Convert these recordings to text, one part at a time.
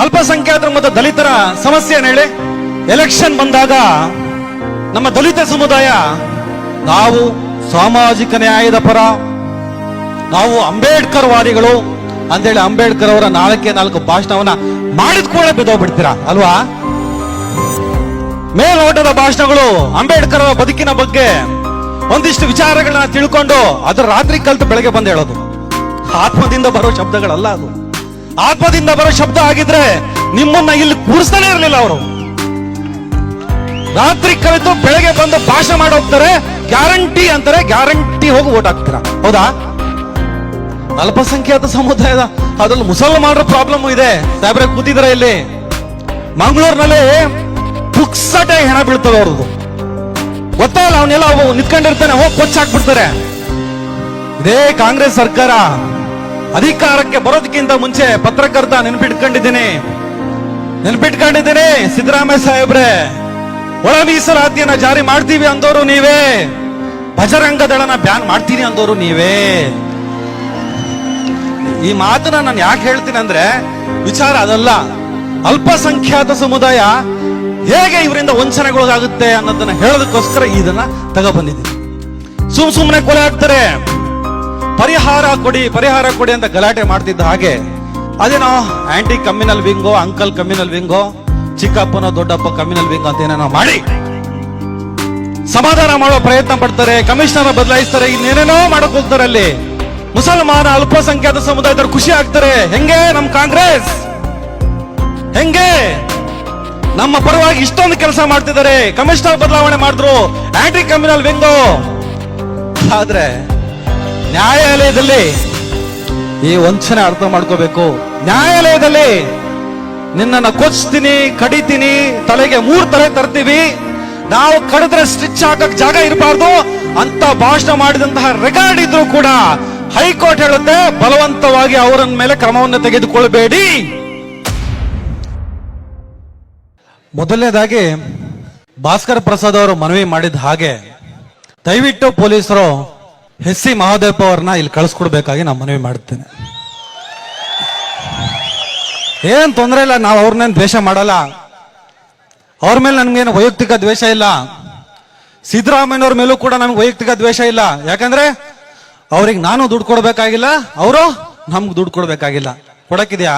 ಅಲ್ಪಸಂಖ್ಯಾತರ ಮತ್ತು ದಲಿತರ ಸಮಸ್ಯೆ ಹೇಳಿ? ಎಲೆಕ್ಷನ್ ಬಂದಾಗ ನಮ್ಮ ದಲಿತ ಸಮುದಾಯ, ನಾವು ಸಾಮಾಜಿಕ ನ್ಯಾಯದ ಪರ, ನಾವು ಅಂಬೇಡ್ಕರ್ ವಾದಿಗಳು ಅಂತೇಳಿ ಅಂಬೇಡ್ಕರ್ ಅವರ ನಾಲ್ಕೇ ನಾಲ್ಕು ಭಾಷಣವನ್ನ ಮಾಡಿದ ಕೂಡ ಬಿದ್ದೋಗ್ಬಿಡ್ತೀರಾ? ಅಲ್ವಾ? ಮೇಲ್ನೋಟದ ಭಾಷಣಗಳು ಅಂಬೇಡ್ಕರ್ ಅವರ ಬದುಕಿನ ಬಗ್ಗೆ ಒಂದಿಷ್ಟು ವಿಚಾರಗಳನ್ನ ತಿಳ್ಕೊಂಡು ಅದ್ರ ರಾತ್ರಿ ಕಲ್ತು ಬೆಳಗ್ಗೆ ಬಂದು ಹೇಳೋದು. ಆತ್ಮದಿಂದ ಬರೋ ಶಬ್ದಗಳಲ್ಲ ಅದು. ಆತ್ಮದಿಂದ ಬರೋ ಶಬ್ದ ಆಗಿದ್ರೆ ನಿಮ್ಮನ್ನ ಇಲ್ಲಿ ಕೂರಿಸ್ತಾನೆ ಇರಲಿಲ್ಲ ಅವರು. ರಾತ್ರಿ ಕಲಿತು ಬೆಳಗ್ಗೆ ಬಂದು ಭಾಷಣ ಮಾಡಿ ಹೋಗ್ತಾರೆ, ಗ್ಯಾರಂಟಿ ಅಂತಾರೆ, ಗ್ಯಾರಂಟಿ ಹೋಗಿ ಓಟ್ ಹಾಕ್ತೀರಾ? ಹೌದಾ? ಅಲ್ಪಸಂಖ್ಯಾತ ಸಮುದಾಯದ ಅದ್ರಲ್ಲಿ ಮುಸಲ್ಮಾನರ ಪ್ರಾಬ್ಲಮ್ ಇದೆ. ಸಾಹೇಬ್ರೆ ಕೂತಿದ್ರ ಇಲ್ಲಿ? ಮಂಗಳೂರಿನಲ್ಲಿ ಪುಕ್ಸಟೆ ಹೆಣ ಬೀಳ್ತವೆ ಅವ್ರದ್ದು. ಗೊತ್ತಾಗಲ್ಲ ಅವನ್ನೆಲ್ಲ ನಿಂತ್ಕೊಂಡಿರ್ತಾನೆ, ಹೋಗಿ ಕೊಚ್ಚಾಕ್ಬಿಡ್ತಾರೆ ಇದೇ ಕಾಂಗ್ರೆಸ್ ಸರ್ಕಾರ. ಅಧಿಕಾರಕ್ಕೆ ಬರೋದಕ್ಕಿಂತ ಮುಂಚೆ ಪತ್ರಕರ್ತ ನೆನ್ಪಿಟ್ಕೊಂಡಿದ್ದೀನಿ. ನೆನ್ಪಿಟ್ಕೊಂಡಿದ್ದೀನಿ, ಸಿದ್ದರಾಮಯ್ಯ ಸಾಹೇಬ್ರೆ. ಒಳ ಮೀಸಲಾತಿಯನ್ನ ಜಾರಿ ಮಾಡ್ತೀವಿ ಅಂದೋರು ನೀವೇ. ಬಜರಂಗ ದಳನ ಬ್ಯಾನ್ ಮಾಡ್ತೀನಿ ಅಂದೋರು ನೀವೇ. ಈ ಮಾತನ್ನ ನಾನು ಯಾಕೆ ಹೇಳ್ತೀನಿ ಅಂದ್ರೆ, ವಿಚಾರ ಅದಲ್ಲ. ಅಲ್ಪಸಂಖ್ಯಾತ ಸಮುದಾಯ ಹೇಗೆ ಇವರಿಂದ ವಂಚನೆಗೊಳಗಾಗುತ್ತೆ ಅನ್ನೋದನ್ನ ಹೇಳೋದಕ್ಕೋಸ್ಕರ ಇದನ್ನ ತಗೊಬಂದಿದ್ದೀನಿ. ಸುಮ್ ಸುಮ್ಮನೆ ಕೊಲೆ ಆಗ್ತಾರೆ ಪರಿಹಾರ ಕೊಡಿ ಪರಿಹಾರ ಕೊಡಿ ಅಂತ ಗಲಾಟೆ ಮಾಡ್ತಿದ್ದ ಹಾಗೆ, ಅದೇನೋ ಆಂಟಿ ಕಮ್ಯುನಲ್ ವಿಂಗೋ, ಅಂಕಲ್ ಕಮ್ಯುನಲ್ ವಿಂಗೋ, ಚಿಕ್ಕಪ್ಪನೋ ದೊಡ್ಡಪ್ಪ ಕಮ್ಯುನಲ್ ವಿಂಗೋ ಅಂತ ಏನೇನೋ ಮಾಡಿ. ಸಮಾಧಾನ ಮಾಡೋ ಪ್ರಯತ್ನ ಪಡ್ತಾರೆ, ಕಮಿಷನರ್ ಬದಲಾಯಿಸ್ತಾರೆ, ಇನ್ನೇನೇನೋ ಮಾಡಕ್ ಅಲ್ಲಿ. ಮುಸಲ್ಮಾನ ಅಲ್ಪಸಂಖ್ಯಾತ ಸಮುದಾಯದವ್ರು ಖುಷಿ ಆಗ್ತಾರೆ. ಹೆಂಗೆ ನಮ್ ಕಾಂಗ್ರೆಸ್? ಹೆಂಗೆ? ನಮ್ಮ ಪರವಾಗಿ ಇಷ್ಟೊಂದು ಕೆಲಸ ಮಾಡ್ತಿದ್ದಾರೆ. ಕಮಿಷನರ್ ಬದಲಾವಣೆ ಮಾಡಿದ್ರು, ಆಂಟಿ ಕಮ್ಯುನಲ್ ವಿಂಗೋ. ಆದ್ರೆ ನ್ಯಾಯಾಲಯದಲ್ಲಿ ಈ ವಂಚನೆ ಅರ್ಥ ಮಾಡ್ಕೋಬೇಕು. ನ್ಯಾಯಾಲಯದಲ್ಲಿ ನಿನ್ನನ್ನು ಕೊಚ್ತೀನಿ, ಕಡಿತೀನಿ, ತಲೆಗೆ ಮೂರ್ ತಲೆ ತರ್ತೀವಿ. ನಾವು ಕಡಿದ್ರೆ ಸ್ಟಿಚ್ ಹಾಕಕ್ ಜಾಗ ಇರಬಾರ್ದು. ಅಂತ ಭಾಷಣ ಮಾಡಿದಂತಹ ರೆಕಾರ್ಡ್ ಇದ್ರು ಕೂಡ ಹೈಕೋರ್ಟ್ ಹೇಳುತ್ತೆ, ಬಲವಂತವಾಗಿ ಅವರ ಮೇಲೆ ಕ್ರಮವನ್ನು ತೆಗೆದುಕೊಳ್ಳಬೇಡಿ ಮೊದಲನೇದಾಗಿ ಭಾಸ್ಕರ್ ಪ್ರಸಾದ್ ಅವರು ಮನವಿ ಮಾಡಿದ ಹಾಗೆ ದಯವಿಟ್ಟು ಪೊಲೀಸರು ಎಸ್ ಸಿ ಮಹಾದೇವಪ್ಪ ಅವ್ರನ್ನ ಇಲ್ಲಿ ಕಳಿಸ್ಕೊಡ್ಬೇಕಾಗಿ ನಾನು ಮನವಿ ಮಾಡ್ತೇನೆ. ಏನ್ ತೊಂದರೆ ಇಲ್ಲ, ನಾವು ಅವ್ರನ್ನೇನು ದ್ವೇಷ ಮಾಡಲ್ಲ. ಅವ್ರ ಮೇಲೆ ನನ್ಗೇನು ವೈಯಕ್ತಿಕ ದ್ವೇಷ ಇಲ್ಲ. ಸಿದ್ದರಾಮಯ್ಯವ್ರ ಮೇಲೂ ಕೂಡ ನನ್ಗೆ ವೈಯಕ್ತಿಕ ದ್ವೇಷ ಇಲ್ಲ. ಯಾಕಂದ್ರೆ ಅವ್ರಿಗೆ ನಾನು ದುಡ್ಡು ಕೊಡ್ಬೇಕಾಗಿಲ್ಲ, ಅವರು ನಮ್ಗೆ ದುಡ್ಡು ಕೊಡ್ಬೇಕಾಗಿಲ್ಲ. ಕೊಡಕ್ಕಿದ್ಯಾ?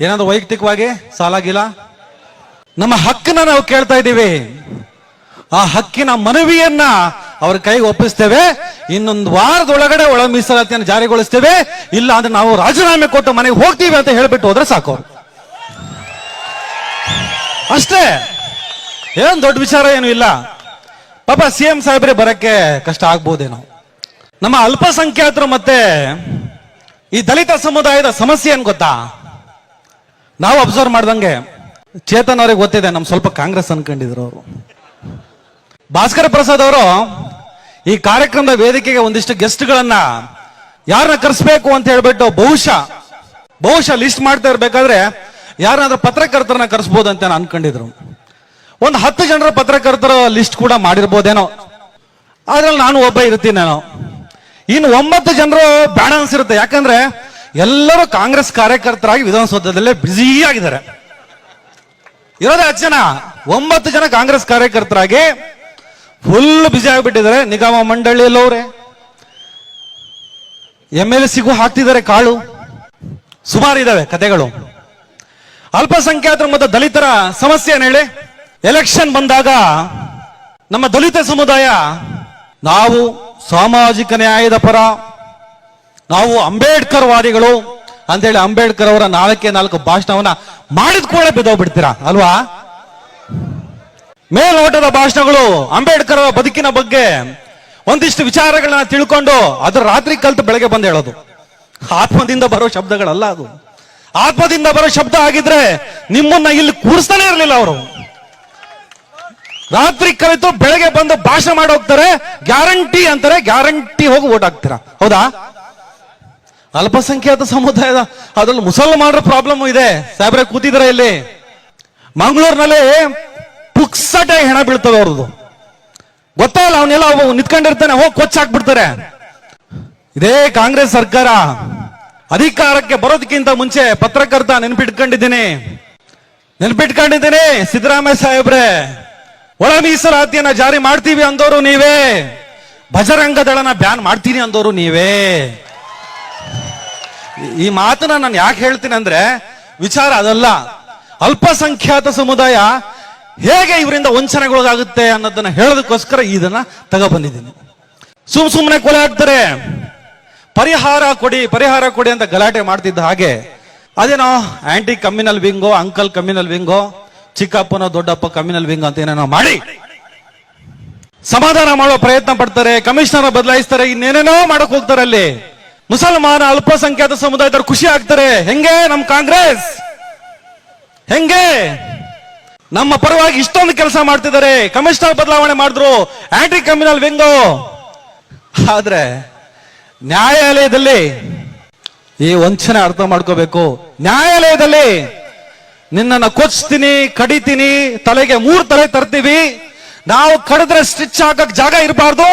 ಏನಾದ್ರೂ ವೈಯಕ್ತಿಕವಾಗಿ ಸಾಲಾಗಿಲ್ಲ? ನಮ್ಮ ಹಕ್ಕನ್ನ ನಾವು ಕೇಳ್ತಾ ಇದ್ದೀವಿ. ಆ ಹಕ್ಕಿನ ಮನವಿಯನ್ನ ಅವ್ರ ಕೈಗೆ ಒಪ್ಪಿಸ್ತೇವೆ. ಇನ್ನೊಂದು ವಾರದೊಳಗಡೆ ಒಳ ಮೀಸಲಾತಿಯನ್ನು ಜಾರಿಗೊಳಿಸ್ತೇವೆ. ಇಲ್ಲ ಅಂದ್ರೆ ನಾವು ರಾಜೀನಾಮೆ ಕೊಟ್ಟು ಮನೆಗೆ ಹೋಗ್ತೀವಿ ಅಂತ ಹೇಳ್ಬಿಟ್ಟು ಹೋದ್ರೆ ಸಾಕು. ಅಷ್ಟೇ. ಏನ್ ದೊಡ್ಡ ವಿಚಾರ ಏನು ಇಲ್ಲ. ಪಾಪ ಸಿ ಎಂ ಸಾಹೇಬ್ರೆ ಬರಕ್ಕೆ ಕಷ್ಟ ಆಗ್ಬೋದೇನೋ. ನಮ್ಮ ಅಲ್ಪಸಂಖ್ಯಾತರು ಮತ್ತೆ ಈ ದಲಿತ ಸಮುದಾಯದ ಸಮಸ್ಯೆ ಏನ್ ಗೊತ್ತಾ? ನಾವು ಅಬ್ಸರ್ವ್ ಮಾಡ್ದಂಗೆ. ಚೇತನ್ ಅವ್ರಿಗೆ ಗೊತ್ತಿದೆ, ನಮ್ ಸ್ವಲ್ಪ ಕಾಂಗ್ರೆಸ್ ಅನ್ಕೊಂಡಿದ್ರು ಅವರು. ಭಾಸ್ಕರ ಪ್ರಸಾದ್ ಅವರು ಈ ಕಾರ್ಯಕ್ರಮದ ವೇದಿಕೆಗೆ ಒಂದಿಷ್ಟು ಗೆಸ್ಟ್ಗಳನ್ನ ಯಾರನ್ನ ಕರೆಸ್ಬೇಕು ಅಂತ ಹೇಳ್ಬಿಟ್ಟು ಬಹುಶಃ ಬಹುಶಃ ಲಿಸ್ಟ್ ಮಾಡ್ತಾ ಇರ್ಬೇಕಾದ್ರೆ ಯಾರನ್ನಾದ್ರೂ ಪತ್ರಕರ್ತರನ್ನ ಕರೆಸ್ಬೋದು ಅಂತ ಅನ್ಕೊಂಡಿದ್ರು. ಒಂದು ಹತ್ತು ಜನರ ಪತ್ರಕರ್ತರ ಲಿಸ್ಟ್ ಕೂಡ ಮಾಡಿರ್ಬೋದೇನೋ. ಅದ್ರಲ್ಲಿ ನಾನು ಒಬ್ಬ ಇರ್ತೀನಿ ನಾನು. ಇನ್ನು ಒಂಬತ್ತು ಜನರು ಬ್ಯಾಲೆನ್ಸ್ ಇರುತ್ತೆ. ಯಾಕಂದ್ರೆ ಎಲ್ಲರೂ ಕಾಂಗ್ರೆಸ್ ಕಾರ್ಯಕರ್ತರಾಗಿ ವಿಧಾನಸೌಧದಲ್ಲೇ ಬ್ಯುಸಿ ಆಗಿದ್ದಾರೆ. ಇರೋದೇ ಹತ್ತು ಜನ. ಒಂಬತ್ತು ಜನ ಕಾಂಗ್ರೆಸ್ ಕಾರ್ಯಕರ್ತರಾಗಿ ಫುಲ್ ಬಿಸಿ ಆಗಿಬಿಟ್ಟಿದ್ದಾರೆ. ನಿಗಮ ಮಂಡಳಿಯಲ್ಲವ್ರೆ ಎಂ ಎಲ್ ಸಿಗೂ ಹಾಕ್ತಿದ್ದಾರೆ ಕಾಳು. ಸುಮಾರು ಇದಾವೆ ಕತೆಗಳು. ಅಲ್ಪಸಂಖ್ಯಾತರ ಮತ್ತು ದಲಿತರ ಸಮಸ್ಯೆ ಏನ್ ಹೇಳಿ? ಎಲೆಕ್ಷನ್ ಬಂದಾಗ ನಮ್ಮ ದಲಿತ ಸಮುದಾಯ, ನಾವು ಸಾಮಾಜಿಕ ನ್ಯಾಯದ ಪರ, ನಾವು ಅಂಬೇಡ್ಕರ್ ವಾದಿಗಳು ಅಂತೇಳಿ ಅಂಬೇಡ್ಕರ್ ಅವರ ನಾಲ್ಕೇ ನಾಲ್ಕು ಭಾಷಣವನ್ನ ಮಾಡಿದ ಕೂಡ ಬಿದ್ದೋಗ್ಬಿಡ್ತೀರಾ? ಅಲ್ವಾ? ಮೇಲ್ನೋಟದ ಭಾಷಣಗಳು ಅಂಬೇಡ್ಕರ್ ಬದುಕಿನ ಬಗ್ಗೆ ಒಂದಿಷ್ಟು ವಿಚಾರಗಳನ್ನ ತಿಳ್ಕೊಂಡು ಅದು ರಾತ್ರಿ ಕಲ್ತು ಬೆಳಗ್ಗೆ ಬಂದು ಹೇಳೋದು. ಆತ್ಮದಿಂದ ಬರೋ ಶಬ್ದಗಳಲ್ಲ ಅದು. ಆತ್ಮದಿಂದ ಬರೋ ಶಬ್ದ ಆಗಿದ್ರೆ ನಿಮ್ಮನ್ನ ಇಲ್ಲಿ ಕೂರಿಸ್ತಾನೆ ಇರಲಿಲ್ಲ ಅವರು. ರಾತ್ರಿ ಕಲಿತು ಬೆಳಗ್ಗೆ ಬಂದು ಭಾಷಣ ಮಾಡಿ ಹೋಗ್ತಾರೆ, ಗ್ಯಾರಂಟಿ ಅಂತಾರೆ, ಗ್ಯಾರಂಟಿ ಹೋಗಿ ಓಟ್ ಹಾಕ್ತೀರಾ? ಹೌದಾ? ಅಲ್ಪಸಂಖ್ಯಾತ ಸಮುದಾಯದ ಅದ್ರಲ್ಲಿ ಮುಸಲ್ಮಾನರ ಪ್ರಾಬ್ಲಮ್ ಇದೆ. ಸಾಹೇಬ್ರೆ ಕೂತಿದ್ರೆ ಇಲ್ಲಿ? ಮಂಗಳೂರಿನಲ್ಲಿ ಪುಕ್ಸಟೆ ಹೆಣ ಬೀಳ್ತದೆ ಅವ್ರದ್ದು. ಗೊತ್ತಲ್ಲ, ಅವನ್ನೆಲ್ಲ ಅವು ನಿಂತ್ಕೊಂಡಿರ್ತಾನೆ, ಹೋಗಿ ಕೊಚ್ಚ ಹಾಕ್ಬಿಡ್ತಾರೆ. ಇದೇ ಕಾಂಗ್ರೆಸ್ ಸರ್ಕಾರ. ಅಧಿಕಾರಕ್ಕೆ ಬರೋದಕ್ಕಿಂತ ಮುಂಚೆ ಪತ್ರಕರ್ತ ನೆನ್ಪಿಟ್ಕೊಂಡಿದ್ದೀನಿ. ನೆನ್ಪಿಟ್ಕೊಂಡಿದ್ದೀನಿ, ಸಿದ್ದರಾಮಯ್ಯ ಸಾಹೇಬ್ರೆ. ಒಳ ಮೀಸಲಾತಿಯನ್ನ ಜಾರಿ ಮಾಡ್ತೀವಿ ಅಂದೋರು ನೀವೇ. ಬಜರಂಗ ದಳನ ಬ್ಯಾನ್ ಮಾಡ್ತೀನಿ ಅಂದೋರು ನೀವೇ. ಈ ಮಾತನ್ನ ನಾನು ಯಾಕೆ ಹೇಳ್ತೀನಿ ಅಂದ್ರೆ, ವಿಚಾರ ಅದಲ್ಲ. ಅಲ್ಪಸಂಖ್ಯಾತ ಸಮುದಾಯ ಹೇಗೆ ಇವರಿಂದ ವಂಚನೆಗೊಳಗಾಗುತ್ತೆ ಅನ್ನೋದನ್ನ ಹೇಳೋದಕ್ಕೋಸ್ಕರ ಇದನ್ನ ತಗೊಬಂದಿದ್ದೀನಿ ಸುಮ್ ಸುಮ್ಮನೆ ಕೊಲೆ ಆಗ್ತಾರೆ ಪರಿಹಾರ ಕೊಡಿ ಪರಿಹಾರ ಕೊಡಿ ಅಂತ ಗಲಾಟೆ ಮಾಡ್ತಿದ್ದ ಹಾಗೆ, ಅದೇನೋ ಆಂಟಿ ಕಮ್ಯುನಲ್ ವಿಂಗೋ, ಅಂಕಲ್ ಕಮ್ಯುನಲ್ ವಿಂಗೋ, ಚಿಕ್ಕಪ್ಪನ ದೊಡ್ಡಪ್ಪ ಕಮ್ಯುನಲ್ ವಿಂಗ್ ಅಂತ ಏನೇನೋ ಮಾಡಿ. ಸಮಾಧಾನ ಮಾಡೋ ಪ್ರಯತ್ನ ಪಡ್ತಾರೆ, ಕಮಿಷನರ್ ಬದಲಾಯಿಸ್ತಾರೆ, ಇನ್ನೇನೇನೋ ಮಾಡಕ್ ಹೋಗ್ತಾರೆ ಅಲ್ಲಿ. ಮುಸಲ್ಮಾನ ಅಲ್ಪಸಂಖ್ಯಾತ ಸಮುದಾಯದವ್ರು ಖುಷಿ ಆಗ್ತಾರೆ. ಹೆಂಗೆ ನಮ್ ಕಾಂಗ್ರೆಸ್? ಹೆಂಗೆ? ನಮ್ಮ ಪರವಾಗಿ ಇಷ್ಟೊಂದು ಕೆಲಸ ಮಾಡ್ತಿದ್ದಾರೆ. ಕಮಿಷನರ್ ಬದಲಾವಣೆ ಮಾಡಿದ್ರು. ಆಂಟಿ ಕಮ್ಯುನಲ್ ವಿಂಗೋ. ಆದ್ರೆ ನ್ಯಾಯಾಲಯದಲ್ಲಿ ಈ ವಂಚನೆ ಅರ್ಥ ಮಾಡ್ಕೋಬೇಕು. ನ್ಯಾಯಾಲಯದಲ್ಲಿ ನಿನ್ನನ್ನ ಕೊಚ್ತೀನಿ, ಕಡಿತೀನಿ, ತಲೆಗೆ ಮೂರ್ ತಲೆ ತರ್ತೀವಿ. ನಾವು ಕಡಿದ್ರೆ ಸ್ಟಿಚ್ ಹಾಕಕ್ ಜಾಗ ಇರಬಾರ್ದು.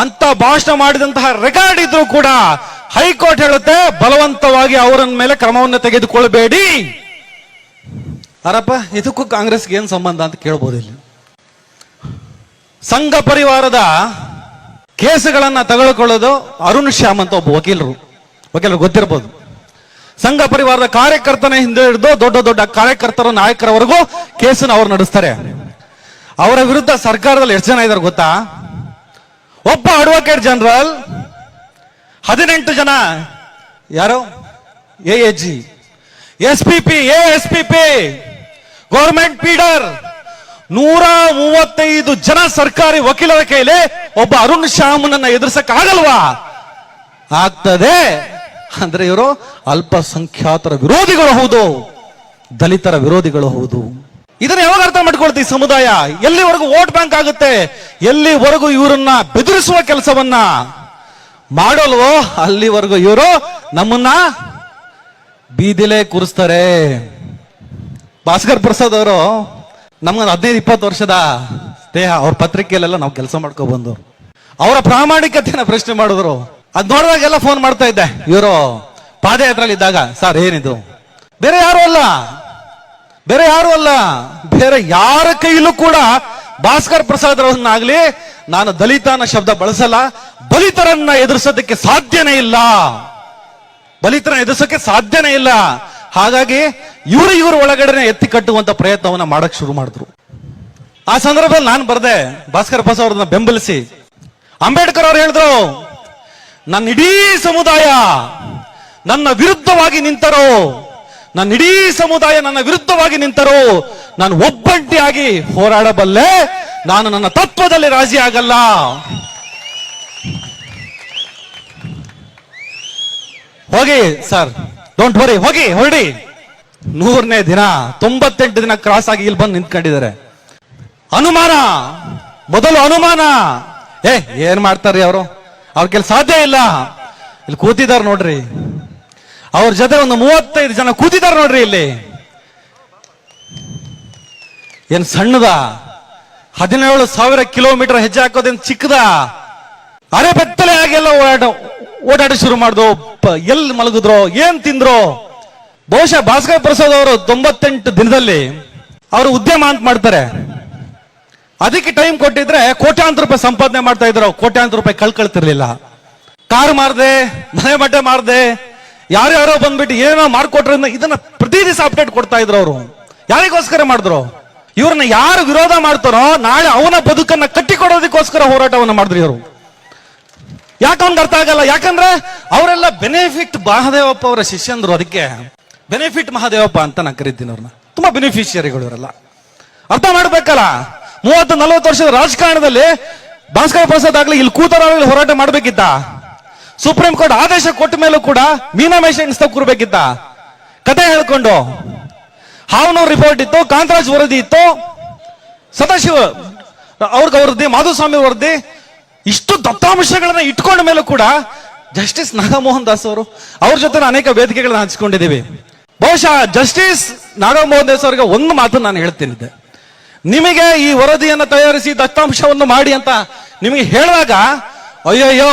ಅಂತ ಭಾಷಣ ಮಾಡಿದಂತಹ ರೆಕಾರ್ಡ್ ಇದ್ರು ಕೂಡ ಹೈಕೋರ್ಟ್ ಹೇಳುತ್ತೆ, ಬಲವಂತವಾಗಿ ಅವರನ್ನ ಮೇಲೆ ಕ್ರಮವನ್ನು ತೆಗೆದುಕೊಳ್ಬೇಡಿ. ಅರಪ್ಪ, ಇದಕ್ಕೂ ಕಾಂಗ್ರೆಸ್ಗೆ ಏನು ಸಂಬಂಧ ಅಂತ ಕೇಳ್ಬೋದು ಇಲ್ಲಿ. ಸಂಘ ಪರಿವಾರದ ಕೇಸುಗಳನ್ನು ತಗೊಳ್ಕೊಳ್ಳೋದು ಅರುಣ್ ಶ್ಯಾಮ್ ಅಂತ ಒಬ್ಬ ವಕೀಲರು. ವಕೀಲರು ಗೊತ್ತಿರ್ಬೋದು. ಸಂಘ ಪರಿವಾರದ ಕಾರ್ಯಕರ್ತನ ಹಿಂದೆ ಹಿಡಿದು ದೊಡ್ಡ ದೊಡ್ಡ ಕಾರ್ಯಕರ್ತರ ನಾಯಕರವರೆಗೂ ಕೇಸನ್ನು ಅವ್ರು ನಡೆಸ್ತಾರೆ. ಅವರ ವಿರುದ್ಧ ಸರ್ಕಾರದಲ್ಲಿ ಎಷ್ಟು ಜನ ಇದ್ದಾರೆ ಗೊತ್ತಾ? ಒಬ್ಬ ಅಡ್ವೊಕೇಟ್ ಜನರಲ್ ಹದಿನೆಂಟು ಜನ, ಯಾರು? A A G S P P A S P P government pleader ನೂರ ಮೂವತ್ತೈದು ಜನ ಸರ್ಕಾರಿ ವಕೀಲರ ಕೈಲಿ ಒಬ್ಬ ಅರುಣ್ ಶ್ಯಾಮನನ್ನ ಎದುರಿಸಕ್ ಆಗಲ್ವಾ ಆಗ್ತದೆ. ಅಂದ್ರೆ ಇವರು ಅಲ್ಪಸಂಖ್ಯಾತರ ವಿರೋಧಿಗಳು ಹೌದು, ದಲಿತರ ವಿರೋಧಿಗಳು ಹೌದು. ಇದನ್ನ ಯಾವಾಗ ಅರ್ಥ ಮಾಡ್ಕೊಳ್ತೀವಿ ಸಮುದಾಯ? ಎಲ್ಲಿವರೆಗೂ ವೋಟ್ ಬ್ಯಾಂಕ್ ಆಗುತ್ತೆ? ಎಲ್ಲಿವರೆಗೂ ಇವರನ್ನ ಬೆದರಿಸುವ ಕೆಲಸವನ್ನ? ಮಾಡಲ್ವೋ? ಅಲ್ಲಿವರೆಗೂ ಇವರು ನಮ್ಮನ್ನ ಬೀದಿಲೇ ಕೂರಿಸ್ತಾರೆ. ಭಾಸ್ಕರ್ ಪ್ರಸಾದ್ ಅವರು ನಮ್ಗೊಂದು ಹದಿನೈದು, ಇಪ್ಪತ್ತು ವರ್ಷದ ಸ್ನೇಹ. ಅವ್ರ ಪತ್ರಿಕೆಯಲ್ಲೆಲ್ಲ ನಾವು ಕೆಲಸ ಮಾಡ್ಕೊ ಬಂದವರು ಅವರ ಪ್ರಾಮಾಣಿಕತೆಯನ್ನು ಪ್ರಶ್ನೆ ಮಾಡಿದ್ರು. ಅದ್ ನೋಡಿದಾಗೆಲ್ಲ ಫೋನ್ ಮಾಡ್ತಾ ಇದ್ದೆ. ಇವರು ಪಾದಯಾತ್ರೆಯಲ್ಲಿ ಇದ್ದಾಗ, ಸರ್, ಏನಿದು? ಬೇರೆ ಯಾರು ಅಲ್ಲ. ಬೇರೆ ಯಾರು ಅಲ್ಲ. ಬೇರೆ ಯಾರ ಕೈಲೂ ಕೂಡ ಭಾಸ್ಕರ್ ಪ್ರಸಾದ್ ಅವ್ರನ್ನಾಗ್ಲಿ ನಾನು ದಲಿತ ಅನ್ನೋ ಶಬ್ದ ಬಳಸಲ್ಲ. ಬಲಿತರನ್ನ ಎದುರಿಸೋದಕ್ಕೆ ಸಾಧ್ಯನೇ ಇಲ್ಲ. ಬಲಿತರನ್ನ ಎದುರಿಸೋಕೆ ಸಾಧ್ಯನೇ ಇಲ್ಲ. ಹಾಗಾಗಿ ಇವರು ಇವರು ಒಳಗಡೆನೆ ಎತ್ತಿ ಕಟ್ಟುವಂತ ಪ್ರಯತ್ನವನ್ನ ಮಾಡಕ್ ಶುರು ಮಾಡಿದ್ರು. ಆ ಸಂದರ್ಭದಲ್ಲಿ ನಾನು ಬರ್ದೆ, ಭಾಸ್ಕರ್ ಪ್ರಸಾದ್ ಅವ್ರನ್ನ ಬೆಂಬಲಿಸಿ, ಅಂಬೇಡ್ಕರ್ ಅವ್ರು ಹೇಳಿದ್ರು ನನ್ನ ಇಡೀ ಸಮುದಾಯ ನನ್ನ ವಿರುದ್ಧವಾಗಿ ನಿಂತರೋ ನನ್ನ ಇಡೀ ಸಮುದಾಯ ನನ್ನ ವಿರುದ್ಧವಾಗಿ ನಿಂತರೋ, ನಾನು ಒಬ್ಬಂಟಿಯಾಗಿ ಹೋರಾಡಬಲ್ಲೆ, ನಾನು ನನ್ನ ತತ್ವದಲ್ಲಿ ರಾಜಿ ಆಗಲ್ಲ. ಹೋಗಿ, ಸರ್ ಡೋಂಟ್ ವರಿ ಹೋಗಿ, ಹೊರಡಿ. ನೂರನೇ ದಿನ, ತೊಂಬತ್ತೆಂಟು ದಿನ ಕ್ರಾಸ್ ಆಗಿ ಇಲ್ಲಿ ಬಂದು ನಿಂತ್ಕೊಂಡಿದ್ದಾರೆ. ಅನುಮಾನ, ಮೊದಲು ಅನುಮಾನ. ಏ, ಏನ್ ಮಾಡ್ತಾರ್ರಿ ಅವರು? ಅವ್ರ ಕೆಲ ಸಾಧ್ಯ ಇಲ್ಲ. ಇಲ್ಲಿ ಕೂತಿದಾರ ನೋಡ್ರಿ. ಅವ್ರ ಜೊತೆ ಒಂದು ಮೂವತ್ತೈದು ಜನ ಕೂತಿದಾರ ನೋಡ್ರಿ ಇಲ್ಲಿ. ಏನ್ ಸಣ್ಣದ? ಹದಿನೇಳು ಸಾವಿರ ಕಿಲೋಮೀಟರ್ ಹೆಜ್ಜೆ ಹಾಕೋದೇನ್ ಚಿಕ್ಕದ? ಅರೆ ಬೆತ್ತಲೆ ಆಗಿಲ್ಲ ಓಡಾಟ ಓಡಾಟ ಶುರು ಮಾಡಿದ್ರು ಎಲ್ಲಿ ಮಲಗಿದ್ರು, ಏನ್ ತಿಂದ್ರೋ. ಬಹುಶಃ ಭಾಸ್ಕರ್ ಪ್ರಸಾದ್ ಅವರು ತೊಂಬತ್ತೆಂಟು ದಿನದಲ್ಲಿ ಅವರು ಉದ್ಯಮ ಅಂತ ಮಾಡ್ತಾರೆ. ಅದಕ್ಕೆ ಟೈಮ್ ಕೊಟ್ಟಿದ್ರೆ ಕೋಟ್ಯಾಂತರ ರೂಪಾಯಿ ಸಂಪಾದನೆ ಮಾಡ್ತಾ ಇದ್ರು. ಕೋಟ್ಯಾಂತರ ರೂಪಾಯಿ ಕಳ್ಕೊಳ್ತಿರ್ಲಿಲ್ಲ. ಕಾರ್ ಮಾರ್ದೆ, ಮನೆ ಬಟ್ಟೆ ಮಾರ್ದೆ ಯಾರ್ಯಾರೋ ಬಂದ್ಬಿಟ್ಟು ಏನೋ ಮಾಡ್ಕೊಟ್ರ ಇದನ್ನ ಪ್ರತಿ ದಿವಸ ಅಪ್ಡೇಟ್ ಕೊಡ್ತಾ ಇದ್ರು ಅವರು. ಯಾರಿಗೋಸ್ಕರ ಮಾಡಿದ್ರು? ಇವ್ರನ್ನ ಯಾರು ವಿರೋಧ ಮಾಡ್ತಾರೋ ನಾಳೆ ಅವನ ಬದುಕನ್ನ ಕಟ್ಟಿಕೊಡೋದಕ್ಕೋಸ್ಕರ ಹೋರಾಟವನ್ನು ಮಾಡಿದ್ರು ಇವರು. ಯಾಕೆ ಅವ್ನಿಗೆ ಅರ್ಥ ಆಗಲ್ಲ? ಯಾಕಂದ್ರೆ ಅವರೆಲ್ಲ ಬೆನಿಫಿಟ್ ಮಹಾದೇವಪ್ಪ ಅವರ ಶಿಷ್ಯಂದ್ರು ಅದಕ್ಕೆ. ಬೆನಿಫಿಟ್ ಮಹಾದೇವಪ್ಪ ಅಂತ ನಾನು ಕರಿತೀನಿ ಅವ್ರನ್ನ ತುಂಬಾ ಬೆನಿಫಿಷಿಯರಿಗಳು ಇವರೆಲ್ಲ. ಅರ್ಥ ಮಾಡ್ಬೇಕಲ್ಲ? ಮೂವತ್ತು, ನಲವತ್ತು ವರ್ಷದ ರಾಜಕಾರಣದಲ್ಲಿ ಭಾಸ್ಕರ ಪ್ರಸಾದ್ ಆಗ್ಲಿ, ಇಲ್ಲಿ ಕೂತರಾಗಲಿ ಹೋರಾಟ ಮಾಡ್ಬೇಕಿತ್ತ? ಸುಪ್ರೀಂ ಕೋರ್ಟ್ ಆದೇಶ ಕೊಟ್ಟ ಮೇಲೂ ಕೂಡ ಮೀನಾಮೇಷನ್ ಎಣಿಸ್ತಾ ಕೂರ್ಬೇಕಿತ್ತ ಕತೆ ಹೇಳ್ಕೊಂಡು. ಹಾವನೂರ್ ರಿಪೋರ್ಟ್ ಇತ್ತು, ಕಾಂತರಾಜ್ ವರದಿ ಇತ್ತು. ಸದಾಶಿವ, ಅವ್ರಿಗೆ ವರದಿ ಮಾಧುಸ್ವಾಮಿ ವರದಿ ಇಷ್ಟು ದತ್ತಾಂಶಗಳನ್ನ ಇಟ್ಕೊಂಡ ಮೇಲೂ ಕೂಡ ಜಸ್ಟಿಸ್ ನಾಗಮೋಹನ್ ದಾಸ್ ಅವರು ಅವ್ರ ಜೊತೆ ಅನೇಕ ವೇದಿಕೆಗಳನ್ನ ಹಂಚಿಕೊಂಡಿದ್ದೀವಿ. ಬಹುಶಃ ಜಸ್ಟಿಸ್ ನಾಗಮೋಹನ್ ದಾಸ್ ಅವರಿಗೆ ಒಂದು ಮಾತು ನಾನು ಹೇಳ್ತೇನಿದ್ದೆ. ನಿಮಗೆ ಈ ವರದಿಯನ್ನು ತಯಾರಿಸಿ ದತ್ತಾಂಶವನ್ನು ಮಾಡಿ ಅಂತ ನಿಮಗೆ ಹೇಳಿದಾಗ, ಅಯ್ಯಯ್ಯೋ,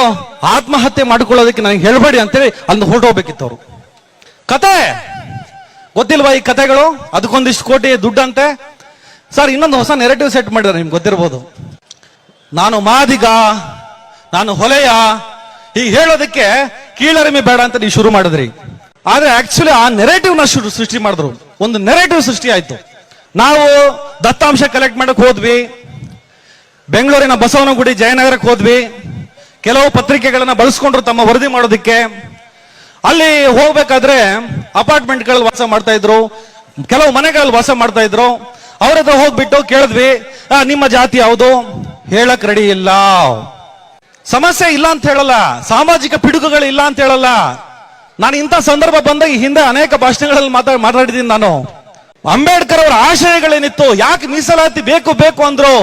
ಆತ್ಮಹತ್ಯೆ ಮಾಡಿಕೊಳ್ಳೋದಕ್ಕೆ ನನಗೆ ಹೇಳಬೇಡಿ ಅಂತೇಳಿ ಅಲ್ಲಿ ಹೊರಟೋಗ್ಬೇಕಿತ್ತು ಅವರು ಕತೆ! ಗೊತ್ತಿಲ್ವಾ ಈ ಕತೆಗಳು? ಅದಕ್ಕೊಂದಿಷ್ಟು ಕೋಟಿ ದುಡ್ಡಂತೆ. ಸರ್, ಇನ್ನೊಂದು ಹೊಸ ನೆರೆಟಿವ್ ಸೆಟ್ ಮಾಡಿದ್ದಾರೆ ನಿಮ್ಗೆ ಗೊತ್ತಿರ್ಬೋದು. ನಾನು ಮಾದಿಗ, ನಾನು ಹೊಲೆಯ, ಹೀಗೆ ಹೇಳೋದಕ್ಕೆ ಕೀಳರಿಮೆ ಬೇಡ ಅಂತ ನೀವು ಶುರು ಮಾಡಿದ್ರಿ. ಆದ್ರೆ ಆಕ್ಚುಲಿ ಆ ನೆರೇಟಿವ್ನ ನ ಸೃಷ್ಟಿ ಮಾಡಿದ್ರು. ಒಂದು ನೆರೇಟಿವ್ ಸೃಷ್ಟಿ ಆಯ್ತು. ನಾವು ದತ್ತಾಂಶ ಕಲೆಕ್ಟ್ ಮಾಡಕ್ ಹೋದ್ವಿ. ಬೆಂಗಳೂರಿನ ಬಸವನಗುಡಿ ಜಯನಗರಕ್ಕೆ ಹೋದ್ವಿ. ಕೆಲವು ಪತ್ರಿಕೆಗಳನ್ನ ಬಳಸ್ಕೊಂಡ್ರು ತಮ್ಮ ವರದಿ ಮಾಡೋದಕ್ಕೆ. ಅಲ್ಲಿ ಹೋಗ್ಬೇಕಾದ್ರೆ ಅಪಾರ್ಟ್ಮೆಂಟ್ಗಳಲ್ಲಿ ವಾಸ ಮಾಡ್ತಾ ಇದ್ರು. ಕೆಲವು ಮನೆಗಳಲ್ಲಿ ವಾಸ ಮಾಡ್ತಾ ಇದ್ರು. ಅವ್ರ ಹತ್ರ ಹೋಗ್ಬಿಟ್ಟು ಕೇಳಿದ್ವಿ "ಆ, ನಿಮ್ಮ ಜಾತಿ ಯಾವುದು? ಹೇಳಕ್ ರೆಡಿ ಇಲ್ಲ. ಸಮಸ್ಯೆ ಇಲ್ಲ ಅಂತ ಹೇಳಲ್ಲ ಸಾಮಾಜಿಕ ಪಿಡುಗುಗಳು ಇಲ್ಲ ಅಂತ ಹೇಳಲ್ಲ. ನಾನು ಇಂಥ ಸಂದರ್ಭ ಬಂದಾಗ ಹಿಂದೆ ಅನೇಕ ಭಾಷಣಗಳಲ್ಲಿ ಮಾತಾಡಿ ಮಾತಾಡಿದ್ದೀನಿ ನಾನು. ಅಂಬೇಡ್ಕರ್ ಅವರ ಆಶಯಗಳೇನಿತ್ತು? ಯಾಕೆ ಮೀಸಲಾತಿ ಬೇಕು ಬೇಕು ಅಂದ್ರು?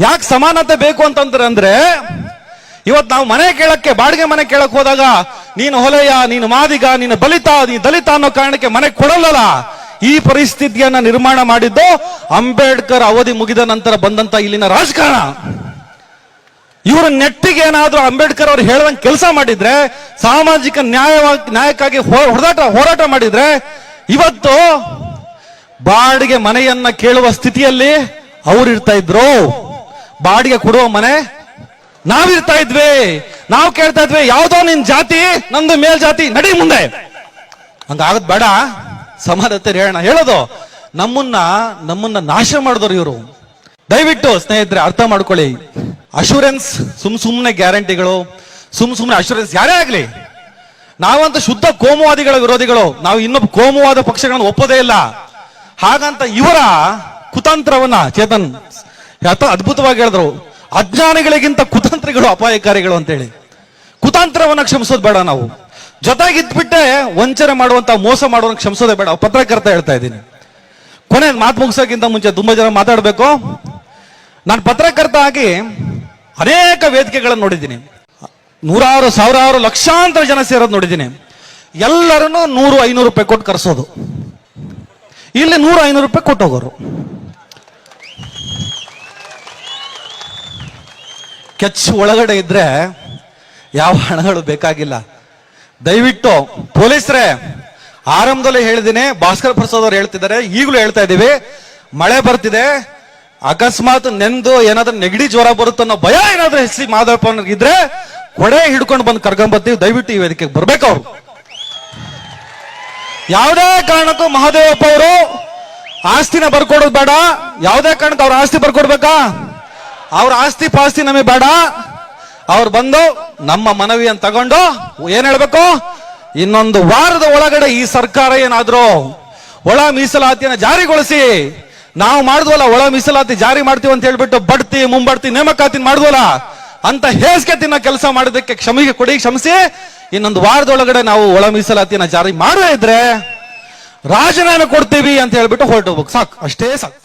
ಯಾಕೆ ಸಮಾನತೆ ಬೇಕು ಅಂತಂದ್ರೆ ಅಂದ್ರೆ ಇವತ್ ನಾವು ಮನೆ ಕೇಳಕ್ಕೆ ಬಾಡಿಗೆ ಮನೆ ಕೇಳಕ್ ಹೋದಾಗ ನೀನು ಹೊಲೆಯ ನೀನು ಮಾದಿಗ ನೀನು ಬಲಿತ ನೀನು ದಲಿತ ಅನ್ನೋ ಕಾರಣಕ್ಕೆ ಮನೆ ಕೊಡಲ್ಲಲ್ಲ. ಈ ಪರಿಸ್ಥಿತಿಯನ್ನ ನಿರ್ಮಾಣ ಮಾಡಿದ್ದು ಅಂಬೇಡ್ಕರ್ ಅವಧಿ ಮುಗಿದ ನಂತರ ಬಂದಂತ ಇಲ್ಲಿನ ರಾಜಕಾರಣ. ಇವರ ನೆಟ್ಟಿಗೆ ಏನಾದ್ರೂ ಅಂಬೇಡ್ಕರ್ ಅವರು ಹೇಳುವಂಗೆ ಕೆಲಸ ಮಾಡಿದ್ರೆ, ಸಾಮಾಜಿಕ ನ್ಯಾಯವಾಗಿ ನ್ಯಾಯಕ್ಕಾಗಿ ಹೋರಾಟ ಹೋರಾಟ ಮಾಡಿದ್ರೆ, ಇವತ್ತು ಬಾಡಿಗೆ ಮನೆಯನ್ನ ಕೇಳುವ ಸ್ಥಿತಿಯಲ್ಲಿ ಅವ್ರು ಇರ್ತಾ ಇದ್ರು. ಬಾಡಿಗೆ ಕೊಡುವ ಮನೆ ನಾವಿರ್ತಾ ಇದ್ವಿ. ನಾವು ಕೇಳ್ತಾ ಇದ್ವಿ, ಯಾವ್ದೋ ನಿನ್ ಜಾತಿ, ನಂದು ಮೇಲ್ ಜಾತಿ, ನಡಿ ಮುಂದೆ. ಹಂಗಾಗದ್ ಬೇಡ. ಸಮಾನತೆ ಹೇಳೋಣ ಹೇಳೋದು, ನಮ್ಮನ್ನ ನಮ್ಮನ್ನ ನಾಶ ಮಾಡಿದ್ರು ಇವರು. ದಯವಿಟ್ಟು ಸ್ನೇಹಿತರೆ, ಅರ್ಥ ಮಾಡ್ಕೊಳ್ಳಿ. ಅಶೂರೆನ್ಸ್ ಸುಮ್ ಸುಮ್ಮನೆ ಗ್ಯಾರಂಟಿಗಳು, ಸುಮ್ ಸುಮ್ಮನೆ ಅಶೂರೆನ್ಸ್ ಯಾರೇ ಆಗ್ಲಿ. ನಾವಂತ ಶುದ್ಧ ಕೋಮುವಾದಿಗಳ ವಿರೋಧಿಗಳು. ನಾವು ಇನ್ನೊಬ್ಬ ಕೋಮುವಾದ ಪಕ್ಷಗಳನ್ನು ಒಪ್ಪೋದೇ ಇಲ್ಲ. ಹಾಗಂತ ಇವರ ಕುತಂತ್ರವನ್ನ ಚೇತನ್ ಯಾತ ಅದ್ಭುತವಾಗಿ ಹೇಳಿದ್ರು. ಅಜ್ಞಾನಿಗಳಿಗಿಂತ ಕುತಂತ್ರಿಗಳು ಅಪಾಯಕಾರಿಗಳು ಅಂತೇಳಿ. ಕುತಂತ್ರವನ್ನ ಕ್ಷಮಿಸೋದು ಬೇಡ ನಾವು. ಜೊತೆಗಿದ್ಬಿಟ್ಟೆ ವಂಚನೆ ಮಾಡುವಂತ ಮೋಸ ಮಾಡುವಂತ ಕ್ಷಮಿಸೋದೇ ಬೇಡ. ಪತ್ರಕರ್ತ ಹೇಳ್ತಾ ಇದ್ದೀನಿ. ಕೊನೆ ಮಾತು ಮುಗಿಸೋಕ್ಕಿಂತ ಮುಂಚೆ ತುಂಬಾ ಜನ ಮಾತಾಡಬೇಕು. ನಾನು ಪತ್ರಕರ್ತ ಆಗಿ ಅನೇಕ ವೇದಿಕೆಗಳನ್ನು ನೋಡಿದ್ದೀನಿ. ನೂರಾರು, ಸಾವಿರಾರು ಲಕ್ಷಾಂತರ ಜನ ಸೇರೋದು ನೋಡಿದ್ದೀನಿ. ಎಲ್ಲರನ್ನೂ ನೂರು, ಐನೂರು ರೂಪಾಯಿ ಕೊಟ್ಟು ಕರೆಸೋದು. ಇಲ್ಲಿ ನೂರು, ಐನೂರು ರೂಪಾಯಿ ಕೊಟ್ಟು ಹೋಗೋರು. ಕೆಚ್ಚು ಒಳಗಡೆ ಇದ್ರೆ ಯಾವ ಹಣಗಳು ಬೇಕಾಗಿಲ್ಲ. ದಯವಿಟ್ಟು ಪೊಲೀಸರೇ, ಆರಂಭದಲ್ಲಿ ಹೇಳಿದ್ದೀನಿ ಭಾಸ್ಕರ್ ಪ್ರಸಾದ್ ಅವ್ರು ಹೇಳ್ತಿದ್ದಾರೆ, ಈಗಲೂ ಹೇಳ್ತಾ ಇದ್ದೀವಿ ಮಳೆ ಬರ್ತಿದೆ, ಅಕಸ್ಮಾತ್ ನೆಂದು ಏನಾದ್ರೂ ನೆಗಡಿ ಜ್ವರ ಬರುತ್ತೆ ಅನ್ನೋ ಭಯ ಏನಾದ್ರೂ ಎಸ್ ಸಿ ಮಾಧವಪ್ಪ ಇದ್ರೆ ಕೊಡೆ ಹಿಡ್ಕೊಂಡು ಬಂದು ಕರ್ಕೊಂಡ್ ಬರ್ತೀವಿ. ದಯವಿಟ್ಟು ಈ ವೇದಿಕೆಗೆ ಬರ್ಬೇಕು. ಅವ್ರು ಯಾವುದೇ ಕಾರಣಕ್ಕೂ ಮಹಾದೇವಪ್ಪ ಅವರು ಆಸ್ತಿನ ಬರ್ಕೊಡೋದು ಬೇಡ. ಯಾವುದೇ ಕಾರಣಕ್ಕೂ ಅವ್ರ ಆಸ್ತಿ ಬರ್ಕೊಡ್ಬೇಕಾ? ಅವ್ರ ಆಸ್ತಿ ಪಾಸ್ತಿ ನಮಗೆ ಬೇಡ. ಅವ್ರು ಬಂದು ನಮ್ಮ ಮನವಿಯನ್ನು ತಗೊಂಡು ಏನ್ ಹೇಳ್ಬೇಕು? ಇನ್ನೊಂದು ವಾರದ ಒಳಗಡೆ ಈ ಸರ್ಕಾರ ಏನಾದರೂ ಒಳ ಮೀಸಲಾತಿಯನ್ನು ಜಾರಿಗೊಳಿಸಿ, ನಾವು ಮಾಡಿದ್ವಲ್ಲ, ಒಳ ಮೀಸಲಾತಿ ಜಾರಿ ಮಾಡ್ತೀವಿ ಅಂತ ಹೇಳ್ಬಿಟ್ಟು ಬಡ್ತಿ, ಮುಂಬಡ್ತಿ ನೇಮಕಾತಿ ಮಾಡಿದ್ವಲ್ಲ, ಅಂತ ಹೇಸ್ಗೆ ತಿನ್ನ ಕೆಲಸ ಮಾಡೋದಕ್ಕೆ ಕ್ಷಮಿಗೆ ಕೊಡಿ, ಕ್ಷಮಿಸಿ. ಇನ್ನೊಂದು ವಾರದೊಳಗಡೆ ನಾವು ಒಳ ಮೀಸಲಾತಿಯನ್ನ ಜಾರಿ ಮಾಡದೇ ಇದ್ರೆ ರಾಜೀನಾಮೆ ಕೊಡ್ತೀವಿ ಅಂತ ಹೇಳ್ಬಿಟ್ಟು ಹೊರಟು ಹೋಗ್ಬೇಕು ಸಾಕು, ಅಷ್ಟೇ ಸಾಕು.